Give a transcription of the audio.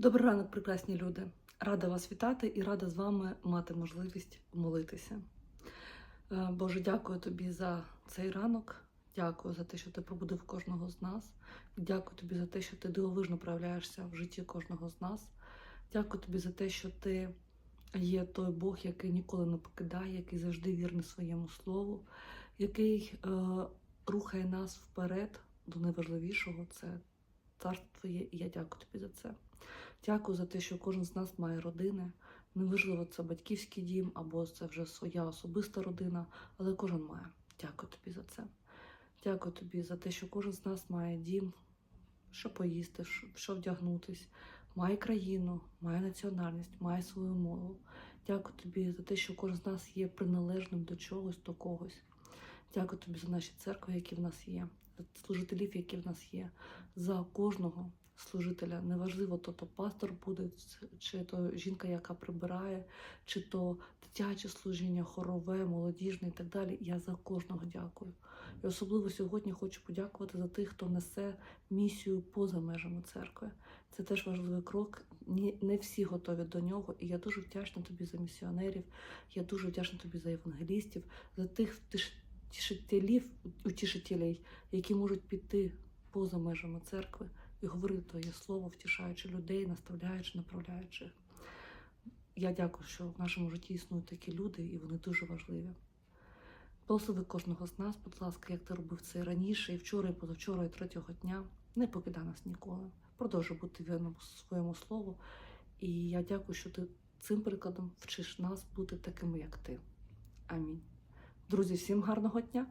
Добрий ранок, прекрасні люди. Рада вас вітати і рада з вами мати можливість молитися. Е, Боже, дякую тобі за цей ранок. Дякую за те, що ти пробудив кожного з нас. Дякую тобі за те, що ти дивовижно проявляєшся в житті кожного з нас. Дякую тобі за те, що ти є той Бог, який ніколи не покидає, який завжди вірний своєму слову, який е, рухає нас вперед до найважливішого це царство Твоє, і я дякую тобі за це. Дякую за те, що кожен з нас має родини. Неважливо, це батьківський дім або це вже своя особиста родина, але кожен має. Дякую тобі за це. Дякую тобі за те, що кожен з нас має дім, що поїсти, що- вдягнутись, має країну, має національність, має свою мову. Дякую тобі за те, що кожен з нас є приналежним до чогось, до когось. Дякую тобі за наші церкви, які в нас є, за служителів, які в нас є, за кожного служителя. Неважливо, то то пастор буде, чи то жінка, яка прибирає, чи то дитяче служіння, хорове, молодіжне і так далі. Я за кожного дякую. І особливо сьогодні хочу подякувати за тих, хто несе місію поза межами церкви. Це теж важливий крок. Не всі готові до нього. І я дуже вдячна тобі за місіонерів. Я дуже вдячна тобі за евангелістів, за тих тішителів, утішителей, які можуть піти поза межами церкви і говорити твоє слово, втішаючи людей, наставляючи, направляючи. Я дякую, що в нашому житті існують такі люди, і вони дуже важливі. Благослови кожного з нас, будь ласка, як ти робив це раніше, і вчора, і позавчора, і третього дня. Не покидай нас ніколи. Продовжуй бути вірним своєму слову. І я дякую, що ти цим прикладом вчиш нас бути такими, як ти. Амінь. Друзі, всім гарного дня!